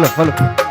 Hello hello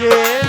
Yeah.